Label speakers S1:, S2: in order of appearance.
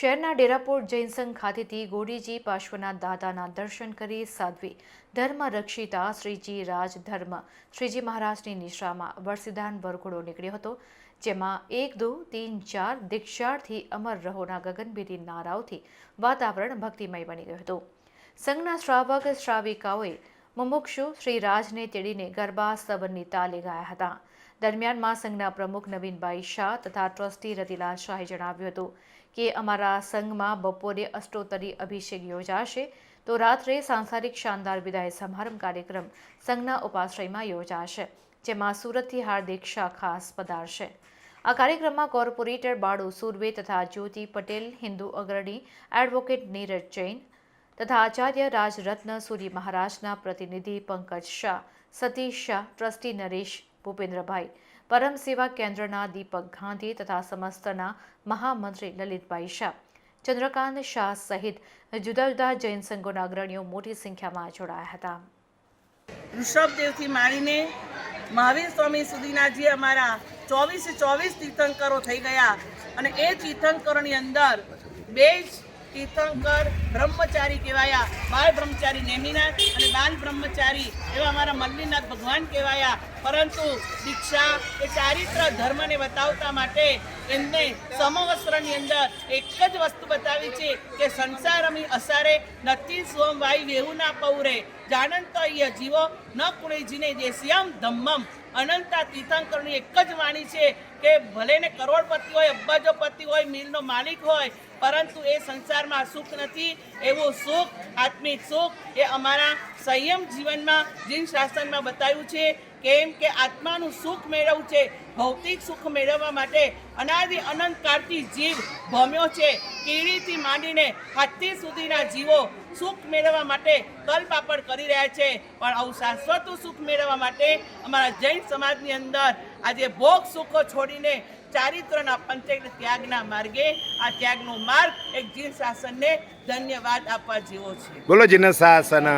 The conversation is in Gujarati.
S1: શહેરના ડેરાપોર્ટ જૈન સંઘ ખાતેથી ગોડીજી પાર્શ્વનાથ દાદાના દર્શન કરી સાધ્વી ધર્મ રક્ષિતા શ્રીજી રાજ ધર્મ શ્રીજી મહારાજની નિશ્રામાં વર્ષિદાન વરઘોડો નીકળ્યો હતો, જેમાં એક, દો, તીન, ચાર દીક્ષાર્થી અમર રહોના ગગનભેદી નારાઓથી વાતાવરણ ભક્તિમય બની ગયું હતું. સંઘના શ્રાવક શ્રાવિકાઓએ મુમુક્ષુ શ્રી રાજને તેડીને ગરબા સબરની તાલે ગાયા હતા. દરમિયાનમાં સંઘના પ્રમુખ નવીનભાઈ શાહ તથા ટ્રસ્ટી રતિલાલ શાહે જણાવ્યું હતું કે અમારા સંઘમાં બપોરે અષ્ટોત્તરી અભિષેક યોજાશે. તો રાત્રે સાંસારિક શાનદાર વિદાય સમારંભ કાર્યક્રમ સંઘના ઉપાશ્રયમાં યોજાશે, જેમાં સુરતથી હાર્દિક શાહ ખાસ પધારશે. આ કાર્યક્રમમાં કોર્પોરેટર બાળુ સુરવે તથા જ્યોતિ પટેલ, હિન્દુ અગ્રણી એડવોકેટ નીરજ જૈન તથા આચાર્ય રાજરત્ન સૂરી મહારાજના પ્રતિનિધિ પંકજ શાહ, સતીશ શાહ, ટ્રસ્ટી નરેશ ભૂપેન્દ્રભાઈ, પરમ સેવા કેન્દ્રના દીપક ગાંધી તથા સમસ્તના મહામંત્રી લલિતભાઈ શાહ, ચંદ્રકાંત શાહ સહિત જુદા જુદા જૈન સંઘોના અગ્રણીઓ મોટી સંખ્યામાં જોડાયા હતા.
S2: ઋષભદેવથી માંડીને મહાવીર સ્વામી સુધીના જે અમારા ચોવીસે ચોવીસ તીર્થંકરો થઈ ગયા અને એ તીર્થંકરોની અંદર બે તીર્થંકર, બ્રહ્મચારી કહેવાયા, બાળ બ્રહ્મચારી નેમિનાથ અને બાલ બ્રહ્મચારી એવા અમારા મલ્લીનાથ ભગવાન કહેવાયા. પરંતુ દીક્ષા એ ચારિત્ર ધર્મને બતાવતા માટે એમને સમવસ્ત્રની અંદર એક જ વસ્તુ બતાવી છે કે સંસારમી અસારે નથી સ્વમ વાય વેહુના પૌરે. જાણંત ય જીવો ન કુણીજીને જીને દેશ્યામ ધમ્મમ. અનંતા તીર્થંકરની એક જ વાણી છે કે ભલે ને કરોડપતિ હોય અબ્બાજોપતિ હોય, મિલનો માલિક હોય, પરંતુ એ સંસારમાં સુખ નથી, એવું સુખ, આત્મિક સુખ એ અમારા સંયમ જીવનમાં, જીન શાસનમાં બતાવ્યું છે. કેમ કે આત્માનું સુખ મેળવવું છે, ભૌતિક સુખ મેળવવા માટે અનાદિ અનંત કાળથી જીવ ભમ્યો છે. કીડીથી માંડીને હાથી સુધીના જીવો સુખ મેળવવા માટે કલપાપડ કરી રહ્યા છે. પણ આવું શાશ્વત સુખ મેળવવા માટે અમારા જૈન સમાજની અંદર આજે ભોગ સુખો છોડીને ચારિત્રના પંચક ત્યાગના માર્ગે આ ત્યાગનો માર્ગ એક જીન શાસનને ધન્યવાદ આપવા જેવો છે.
S3: બોલો જીન શાસન.